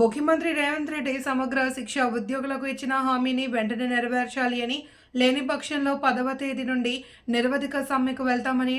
ముఖ్యమంత్రి రేవంత్ రెడ్డి సమగ్ర శిక్ష ఉద్యోగులకు ఇచ్చిన హామీని వెంటనే నెరవేర్చాలి అని లేని పక్షంలో పదవ తేదీ నుండి నిరవధిక సమ్మెకు వెళ్తామని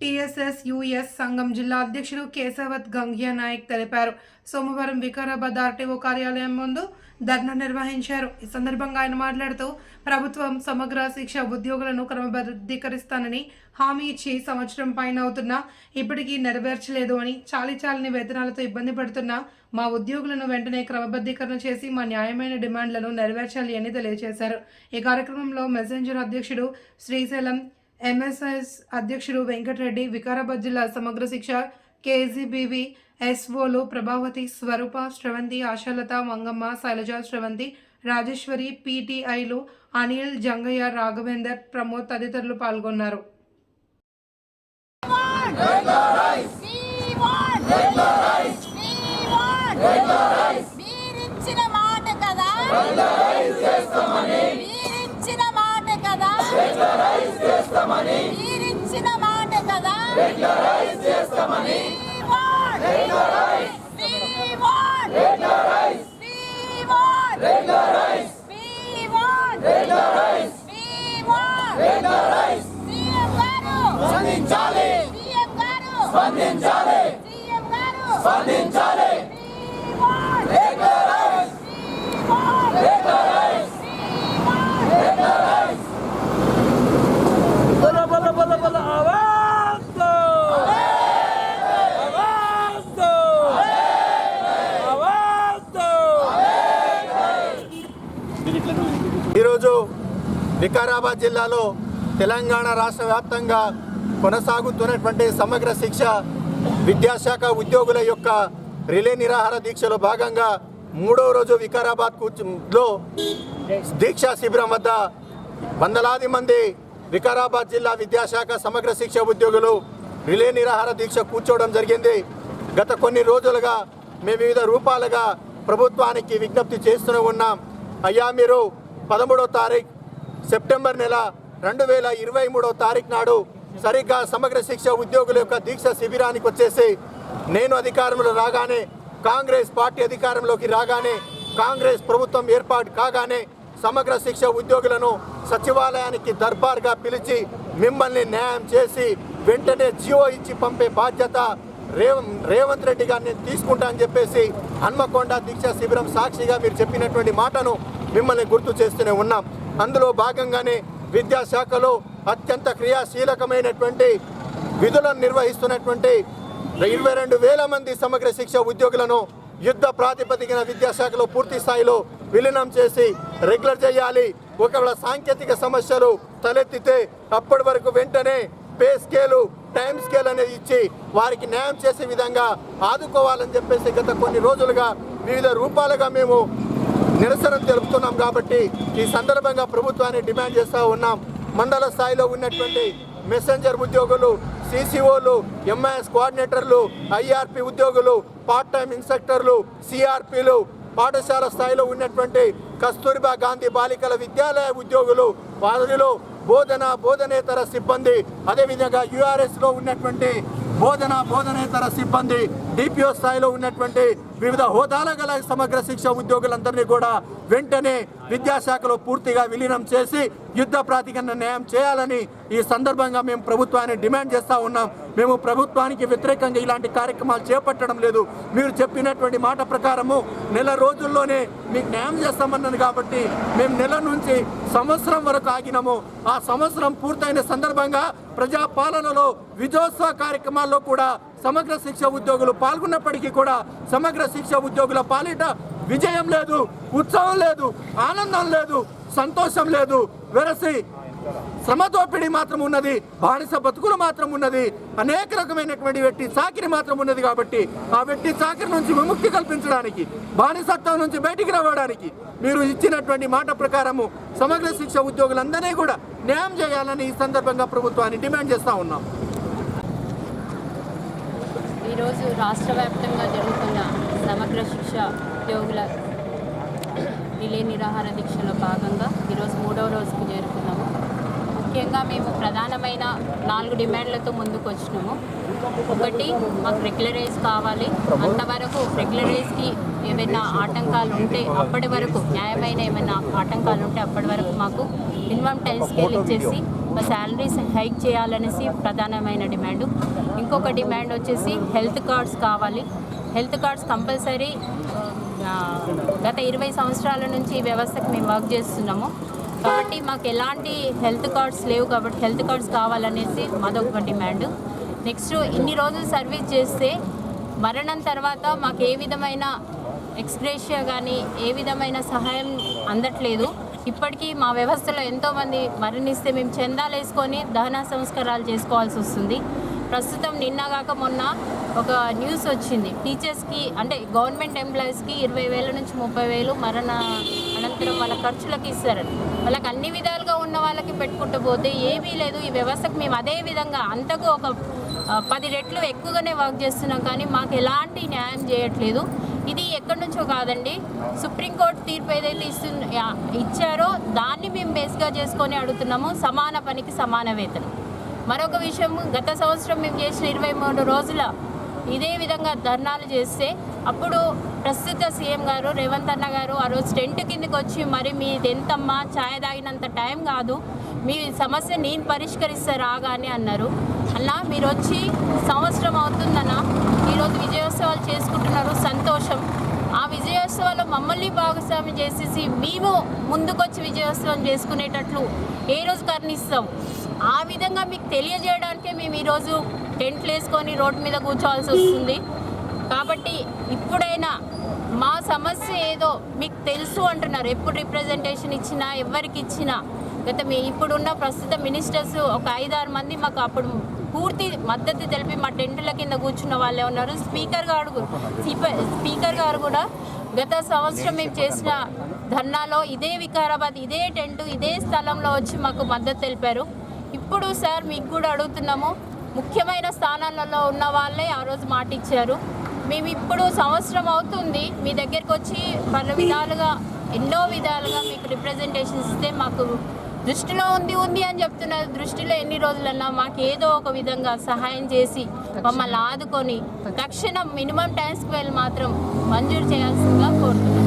టీఎస్ఎస్ యుఎస్ సంఘం జిల్లా అధ్యక్షుడు కేశవత్ గంగ్యా నాయక్ తెలిపారు. సోమవారం వికారాబాద్ ఆర్టీఓ కార్యాలయం ముందు ధర్నా నిర్వహించారు. ఈ సందర్భంగా ఆయన మాట్లాడుతూ ప్రభుత్వం సమగ్ర శిక్ష ఉద్యోగులను క్రమబద్ధీకరిస్తానని హామీ ఇచ్చి సంవత్సరం పైన అవుతున్నా ఇప్పటికీ నెరవేర్చలేదు అని చాలి చాలని వేతనాలతో ఇబ్బంది పడుతున్న మా ఉద్యోగులను వెంటనే క్రమబద్ధీకరణ చేసి మా న్యాయమైన డిమాండ్లను నెరవేర్చాలి అని తెలియజేశారు. ఈ కార్యక్రమంలో మెసెంజర్ అధ్యక్షుడు శ్రీశైలం ఎంఎస్ఎస్ అధ్యక్షుడు వెంకటరెడ్డి వికారాబాద్ జిల్లా సమగ్ర శిక్ష కేజీబీవి ఎస్ఓలు ప్రభావతి స్వరూప శ్రవంతి ఆశాలత మంగమ్మ శైలజ శ్రవంతి రాజేశ్వరి పీటీఐలు అనిల్ జంగయ్య రాఘవేందర్ ప్రమోద్ తదితరులు పాల్గొన్నారు మీరిచ్చిన మాట కదా స్పందించాలి స్పందించాలి ఈరోజు వికారాబాద్ జిల్లాలో తెలంగాణ రాష్ట్ర వ్యాప్తంగా కొనసాగుతున్నటువంటి సమగ్ర శిక్ష విద్యాశాఖ ఉద్యోగుల యొక్క రిలే నిరాహార దీక్షలో భాగంగా మూడో రోజు వికారాబాద్ కూర్చులో దీక్షా శిబిరం వద్ద వందలాది మంది వికారాబాద్ జిల్లా విద్యాశాఖ సమగ్ర శిక్ష ఉద్యోగులు రిలే నిరాహార దీక్ష కూర్చోవడం జరిగింది. గత కొన్ని రోజులుగా మేము వివిధ రూపాలుగా ప్రభుత్వానికి విజ్ఞప్తి చేస్తూనే ఉన్నాం. అయ్యా మీరు పదమూడో తారీఖు సెప్టెంబర్ నెల రెండు వేల ఇరవై మూడో తారీఖు నాడు సరిగ్గా సమగ్ర శిక్ష ఉద్యోగుల యొక్క దీక్ష శిబిరానికి వచ్చేసి నేను అధికారంలో రాగానే కాంగ్రెస్ పార్టీ అధికారంలోకి రాగానే కాంగ్రెస్ ప్రభుత్వం ఏర్పాటు కాగానే సమగ్ర శిక్ష ఉద్యోగులను సచివాలయానికి దర్బార్గా పిలిచి మిమ్మల్ని న్యాయం చేసి వెంటనే జియో ఇచ్చి పంపే బాధ్యత రేవంత్ రెడ్డి గారిని నేను తీసుకుంటా అని చెప్పేసి హన్మకొండ దీక్ష శిబిరం సాక్షిగా మీరు చెప్పినటువంటి మాటను మిమ్మల్ని గుర్తు చేస్తూనే ఉన్నాం. అందులో భాగంగానే విద్యాశాఖలో అత్యంత క్రియాశీలకమైనటువంటి విధులను నిర్వహిస్తున్నటువంటి ఇరవై రెండు వేల మంది సమగ్ర శిక్ష ఉద్యోగులను యుద్ధ ప్రాతిపదికన విద్యాశాఖలో పూర్తి స్థాయిలో విలీనం చేసి రెగ్యులర్ చేయాలి. ఒకవేళ సాంకేతిక సమస్యలు తలెత్తితే అప్పటి వరకు వెంటనే పే స్కేలు టైం స్కేల్ అనేది ఇచ్చి వారికి న్యాయం చేసే విధంగా ఆదుకోవాలని చెప్పేసి గత కొన్ని రోజులుగా వివిధ రూపాలుగా మేము నిరసన తెలుపుతున్నాం కాబట్టి ఈ సందర్భంగా ప్రభుత్వాన్ని డిమాండ్ చేస్తూ ఉన్నాం. మండల స్థాయిలో ఉన్నటువంటి మెసెంజర్ ఉద్యోగులు సిసిఓలు ఎంఐఎస్ కోఆర్డినేటర్లు ఐఆర్పి ఉద్యోగులు పార్ట్ టైం ఇన్స్ట్రక్టర్లు సిఆర్పిలు పాఠశాల స్థాయిలో ఉన్నటువంటి కస్తూరిబా గాంధీ బాలికల విద్యాలయ ఉద్యోగులు వారిలో బోధన బోధనేతర సిబ్బంది. అదేవిధంగా యూఆర్ఎస్లో ఉన్నటువంటి బోధన బోధనేతర సిబ్బంది. డిపిఓ స్థాయిలో ఉన్నటువంటి వివిధ హోదాల గల సమగ్ర శిక్ష ఉద్యోగులందరినీ కూడా వెంటనే విద్యాశాఖలో పూర్తిగా విలీనం చేసి యుద్ధ ప్రాతిపదికన న్యాయం చేయాలని ఈ సందర్భంగా మేము ప్రభుత్వాన్ని డిమాండ్ చేస్తూ ఉన్నాం. మేము ప్రభుత్వానికి వ్యతిరేకంగా ఇలాంటి కార్యక్రమాలు చేపట్టడం లేదు. మీరు చెప్పినటువంటి మాట ప్రకారము నెల రోజుల్లోనే మీకు న్యాయం చేస్తామన్నది కాబట్టి మేము నెల నుంచి సంవత్సరం వరకు ఆగినాము. ఆ సంవత్సరం పూర్తయిన సందర్భంగా ప్రజాపాలనలో విజయోత్సవ కార్యక్రమాల్లో కూడా సమగ్ర శిక్ష ఉద్యోగులు పాల్గొన్నప్పటికీ కూడా సమగ్ర శిక్ష ఉద్యోగుల పాలిట విజయం లేదు ఉత్సవం లేదు ఆనందం లేదు సంతోషం లేదు. వెరసి శ్రమ దోపిడీ మాత్రం ఉన్నది బానిస బతుకులు మాత్రం ఉన్నది అనేక రకమైనటువంటి వెట్టి సాకిరి మాత్రం ఉన్నది కాబట్టి ఆ వెట్టి సాకిరి నుంచి విముక్తి కల్పించడానికి బానిసత్వం నుంచి బయటికి రావడానికి మీరు ఇచ్చినటువంటి మాట ప్రకారము సమగ్ర శిక్ష ఉద్యోగులందరినీ కూడా న్యాయం చేయాలని ఈ సందర్భంగా ప్రభుత్వాన్ని డిమాండ్ చేస్తూ ఉన్నాం. ఈరోజు రాష్ట్ర వ్యాప్తంగా జరుగుతున్న సమగ్ర శిక్ష ఉద్యోగుల రిలే నిరాహార దీక్షలో భాగంగా ఈరోజు మూడవ రోజుకు చేరుకున్నాము. ముఖ్యంగా మేము ప్రధానమైన నాలుగు డిమాండ్లతో ముందుకు వచ్చినాము. ఒకటి మాకు రెగ్యులరైజ్ కావాలి. అంతవరకు రెగ్యులరైజ్కి ఏమైనా ఆటంకాలు ఉంటే అప్పటి వరకు న్యాయమైన ఏమైనా ఆటంకాలు ఉంటే అప్పటి వరకు మాకు మినిమం టైం స్కేల్ ఇచ్చేసి మా శాలరీస్ హైక్ చేయాలనేసి ప్రధానమైన డిమాండ్ ఇంకొక డిమాండ్ వచ్చేసి హెల్త్ కార్డ్స్ కావాలి. హెల్త్ కార్డ్స్ కంపల్సరీ గత ఇరవై సంవత్సరాల నుంచి ఈ వ్యవస్థకు మేము వర్క్ చేస్తున్నాము. కాబట్టి మాకు ఎలాంటి హెల్త్ కార్డ్స్ లేవు కాబట్టి హెల్త్ కార్డ్స్ కావాలనేసి మాదొక డిమాండ్ నెక్స్ట్ ఇన్ని రోజులు సర్వీస్ చేస్తే మరణం తర్వాత మాకు ఏ విధమైన ఎక్స్గ్రేషియా కానీ ఏ విధమైన సహాయం అందట్లేదు. ఇప్పటికీ మా వ్యవస్థలో ఎంతోమంది మరణిస్తే మేము చందాలు వేసుకొని దహన సంస్కారాలు చేసుకోవాల్సి వస్తుంది. ప్రస్తుతం నిన్నగాక మొన్న ఒక న్యూస్ వచ్చింది. టీచర్స్కి అంటే గవర్నమెంట్ ఎంప్లాయీస్కి ఇరవై వేల నుంచి ముప్పై వేలు మరణ అనంతరం వాళ్ళ ఖర్చులకు ఇస్తారని వాళ్ళకి అన్ని విధాలుగా ఉన్న వాళ్ళకి పెట్టుకుంటూ పోతే ఏమీ లేదు. ఈ వ్యవస్థకు మేము అదే విధంగా అంతకు ఒక పది రెట్లు ఎక్కువగానే వర్క్ చేస్తున్నాం కానీ మాకు ఎలాంటి న్యాయం చేయట్లేదు. ఇది ఎక్కడి నుంచో కాదండి. సుప్రీంకోర్టు తీర్పు ఏదైతే ఇస్తు ఇచ్చారో దాన్ని మేము బేస్గా చేసుకొని అడుగుతున్నాము. సమాన పనికి సమాన వేతనం. మరొక విషయం గత సంవత్సరం మేము చేసిన ఇరవై మూడు రోజుల ఇదే విధంగా ధర్నాలు చేస్తే అప్పుడు ప్రస్తుత సీఎం గారు రేవంత్ అన్న గారు ఆ రోజు టెంట్ కిందకి వచ్చి మరి మీది ఎంతమ్మా ఛాయ్ తాగినంత టైం కాదు. మీ సమస్య నేను పరిష్కరిస్తా రాగానే అన్నారు. అలా మీరు వచ్చి సంవత్సరం అవుతుందన్న ఈరోజు విజయోత్సవాలు చేసుకుంటున్నారు సంతోషం. ఆ విజయోత్సవాల్లో మమ్మల్ని భాగస్వామి చేసేసి మేము ముందుకొచ్చి విజయోత్సవం చేసుకునేటట్లు ఏ రోజు కర్ణిస్తాం? ఆ విధంగా మీకు తెలియజేయడానికే మేము ఈరోజు టెంట్లు వేసుకొని రోడ్డు మీద కూర్చోవాల్సి వస్తుంది. కాబట్టి ఇప్పుడైనా మా సమస్య ఏదో మీకు తెలుసు అంటున్నారు. ఎప్పుడు రిప్రజెంటేషన్ ఇచ్చినా ఎవరికి ఇచ్చినా. గత మీ ఇప్పుడున్న ప్రస్తుత మినిస్టర్స్ ఒక ఐదారు మంది మాకు అప్పుడు పూర్తి మద్దతు తెలిపి మా టెంటుల కింద కూర్చున్న వాళ్ళే ఉన్నారు స్పీకర్ గారు స్పీకర్ గారు కూడా గత సంవత్సరం మేము చేసిన ధర్నాలో ఇదే వికారాబాద్ ఇదే టెంటు ఇదే స్థలంలో వచ్చి మాకు మద్దతు తెలిపారు. ఇప్పుడు సార్ మీకు కూడా అడుగుతున్నాము ముఖ్యమైన స్థానాలలో ఉన్న వాళ్ళే ఆ రోజు మాట ఇచ్చారు మేము ఇప్పుడు సంవత్సరం అవుతుంది మీ దగ్గరికి వచ్చి పలు విధాలుగా ఎన్నో విధాలుగా మీకు రిప్రజెంటేషన్ ఇస్తే మాకు దృష్టిలో ఉంది ఉంది అని చెప్తున్నారు దృష్టిలో ఎన్ని రోజులన్నా మాకు ఏదో ఒక విధంగా సహాయం చేసి మమ్మల్ని ఆదుకొని తక్షణం మినిమం టైం స్క్వేల్ మాత్రం మంజూరు చేయాల్సిందిగా కోరుతున్నాం.